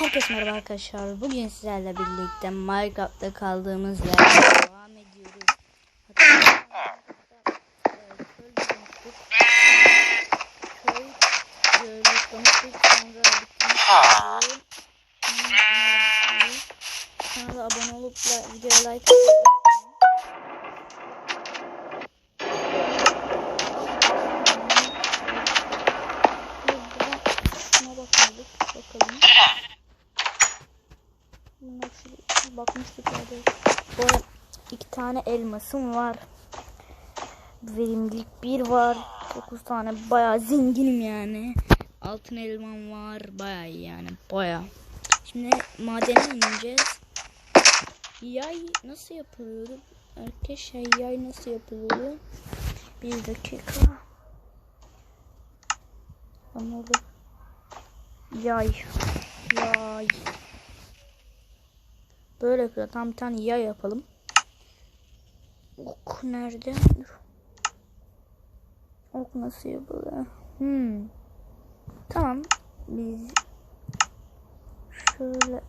Herkese merhaba arkadaşlar. Bugün sizlerle birlikte Minecraft'ta kaldığımız yerden şuraya bakmıştık ya da. Bu iki tane elmasım var. Verimlilik bir var. Dokuz tane bayağı zenginim yani. Altın elmam var. Bayağı iyi yani. Bayağı. Şimdi madene ineceğiz. Yay nasıl yapılıyor? Arkadaşlar yay nasıl yapılıyor? Bir dakika. Anladım. Yay. Yay. Böyle yapıyor. Tam bir tane yay yapalım. Ok nerede? Ok nasıl yapılıyor? Hmm. Tamam. Biz şöyle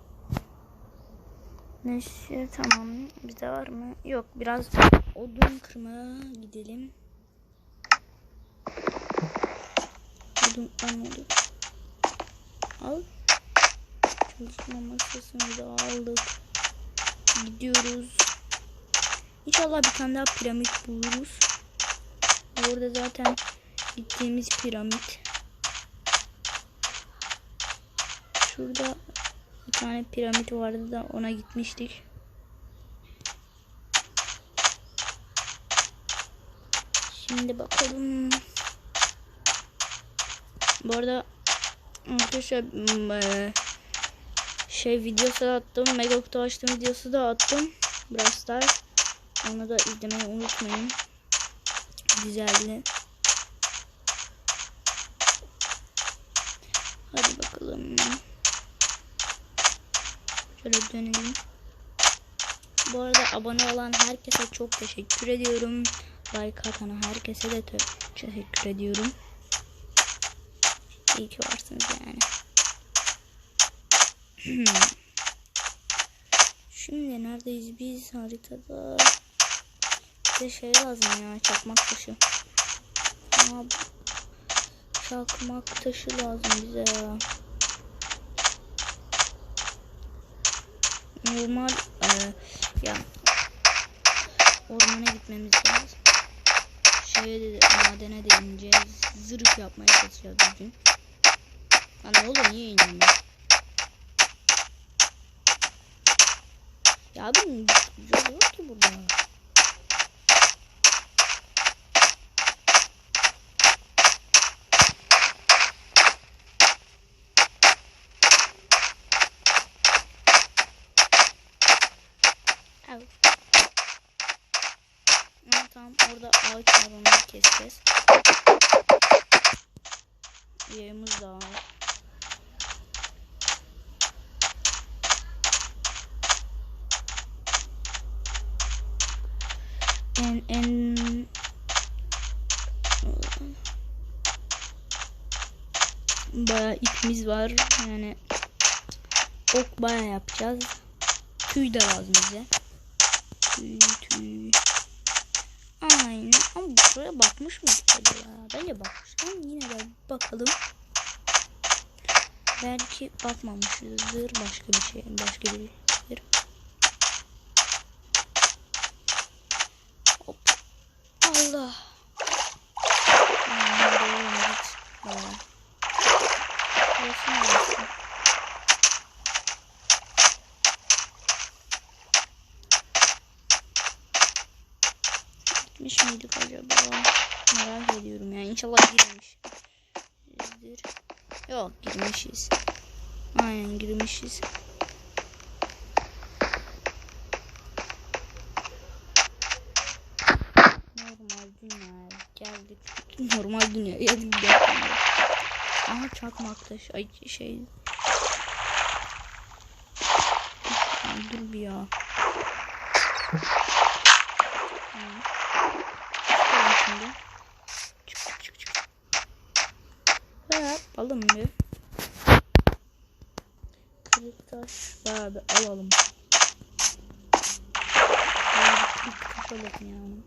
Neyse tamam. Bizde var mı? Yok. Biraz odun kırmaya gidelim. Odun almadık. Al. Çalışma masasını da aldık. Gidiyoruz. İnşallah bir tane daha piramit buluruz. Orada zaten gittiğimiz piramit. Şurada bir tane piramit vardı da ona gitmiştik. Şimdi bakalım. Bu arada arkadaşlar eee, şey videosu da attım. Megakutu açtım videosu da attım. Brawl Stars. Onu da izlemeyi unutmayın. Güzeldi. Hadi bakalım. Şöyle dönelim. Bu arada abone olan herkese çok teşekkür ediyorum. Like atan herkese de te- teşekkür ediyorum. İyi ki varsınız yani. Şimdi neredeyiz biz haritada? Bize şey lazım ya çakmak taşı. Ama çakmak taşı lazım bize ya. Normal e, ya ormana gitmemiz lazım. Şeye de madene de ineceğiz. Zırh yapmaya çalışacağız bugün. Lan oğlum niye iniyorum ben? Ya abi yol yok ki burada. Au. Ama tamam orada ağaç var onları keseceğiz. Yayımız da var. En en Bayağı ipimiz var yani ok bayağı yapacağız. Tüy de lazım bize. Tüy tüy. Aynen ama buraya bakmış mıydık acaba? Bence bakmış ama yine de bakalım. Belki bakmamışızdır başka bir şey başka bir yer. Hop. Allah. Aynen doğru git. Bayağı. Burası neresi? Gitmiş miydik acaba? Merak ediyorum yani. İnşallah girmemişizdir. Yok girmişiz. Aynen girmişiz. Normal dünya geldik. Normal dünya geldik. Aha çakmak taş. Ay şey. Dur bir ya. Şimdi. Çık çık çık. Ha, yapalım bir. kırık taş bayağı bir alalım. Bayağı bir kırık taş alalım yani.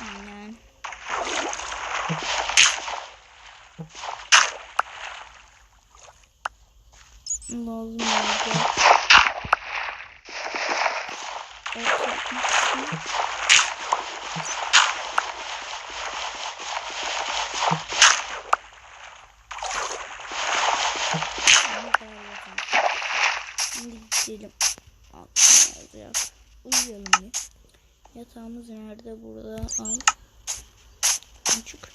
Aynen. Lazım olacak. Şimdi gidelim. Uyuyalım ya. Yatağımız nerede? Burada al. Çık.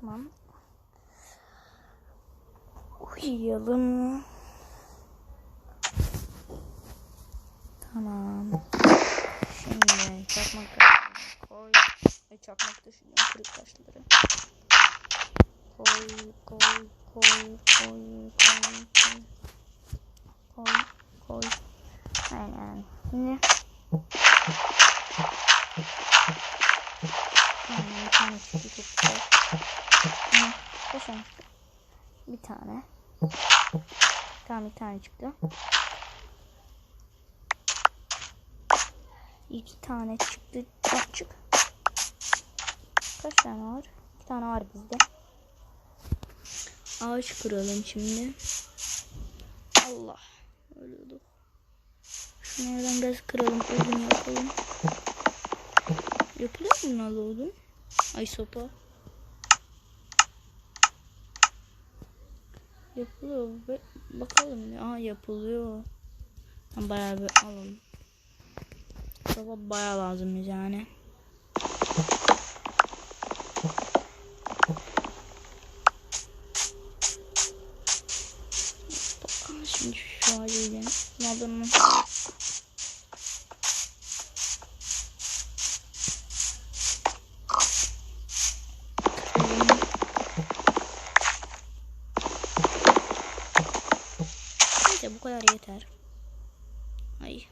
Tamam. Uyuyalım. Tamam. Şimdi çakmak koy. Ay çakmak taşını kırık taşları. Koy, koy, koy, koy, koy. Koy, koy. Aynen. Şimdi Aynen bir tane çok Kaç tane çıktı? Bir tane. Tamam bir tane çıktı. İki tane çıktı. Bak çık. Kaç tane var? İki tane var bizde. Ağaç kuralım şimdi. Allah. Ölüyorduk. Şunlardan biraz kıralım. Odun yapalım. Yapılıyor mu bunlarla odun? Ay sopa. Yapılıyor. Be- Bakalım ya. Aa yapılıyor. Tamam, Bayağı bir alalım. Sopa bayağı lazım yani. Aa, Şimdi şu ağacı gidelim. Madalını. Kadar yeter. Ay.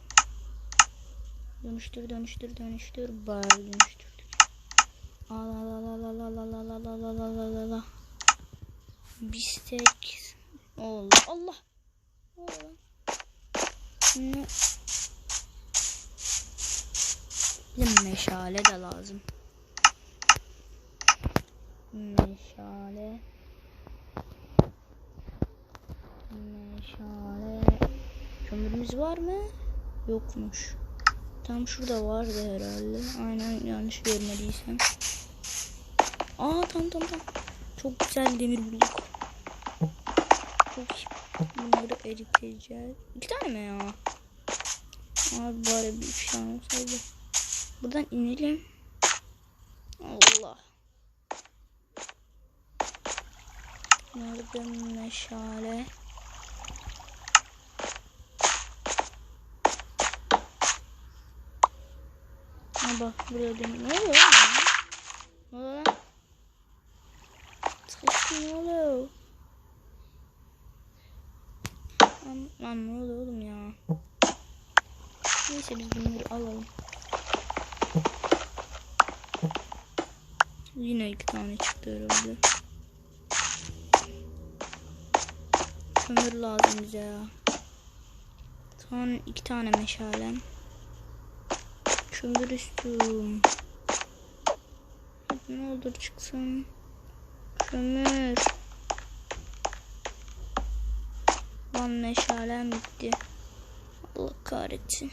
Dönüştür dönüştür dönüştür. Bayağı dönüştürdük. Al al al al al al al al al al al al al al. Bistek. Allah Allah. Ne? Bize meşale de lazım. Meşale. Meşale. Kömürümüz var mı? Yokmuş. Tam şurada vardı herhalde. Aynen yanlış görmediysem. Aa tam tam tam. Çok güzel demir bulduk. Çok iyi. Bunları eriteceğiz. İki tane mi ya? Abi bari bir tane olsaydı. Buradan inelim. Allah. Nerede meşale? Ha bak buraya demir. Ne oluyor lan? Ne oluyor lan? Sıkıştı ne oluyor? Lan, lan ne oluyor oğlum ya? Neyse biz bunları alalım. Yine iki tane çıktı herhalde. Kömür lazım bize ya. Son iki tane meşalem. Kömür istiyorum. Ne olur çıksın. Kömür. Lan meşalem bitti. Allah kahretsin.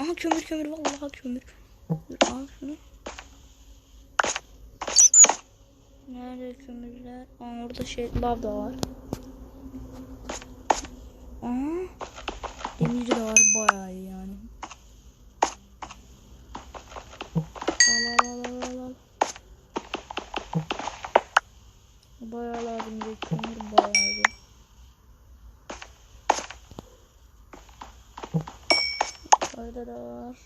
Aha kömür kömür vallahi kömür. Dur, al şunu. Nerede kömürler? Aa orada şey lav da var. Aa demir de var bayağı iyi yani. Al al al al al. Bayağı lazım bir bayağı bir. Orada da var.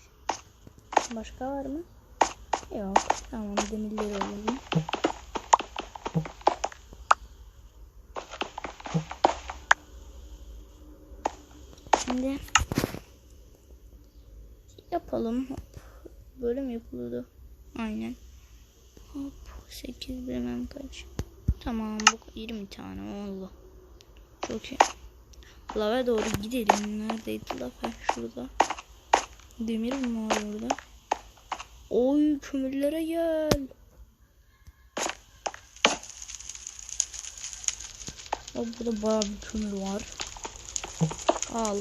Başka var mı? Yok. Tamam demirleri alalım. Şimdi yapalım. Hop. Böyle mi yapılıyordu? Aynen. Hop 8 bilmem kaç. Tamam bu 20 tane oldu. Çok iyi. Lava doğru gidelim. Neredeydi lava? Şurada. Demir mi var orada? Oy kömürlere gel. Aa, burada bayağı bir kömür var. Al.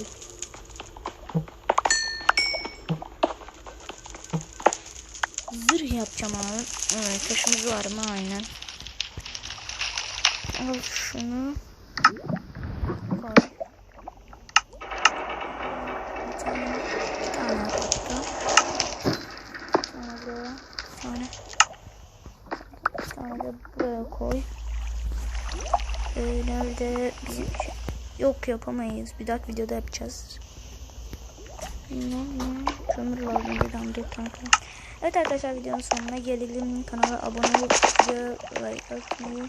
Zırh yapacağım abi. Evet taşımız var mı? Aynen. Al şunu. Koy. Bir tane, bir tane. Bir tane buraya. Tane. Bir tane de buraya koy. Ee, nerede bizim şey- Yok yapamayız. Bir dahaki videoda yapacağız. Ne. Kömür lazım bir tane kanka. Evet arkadaşlar videonun sonuna gelelim. Kanala abone olup like atmayı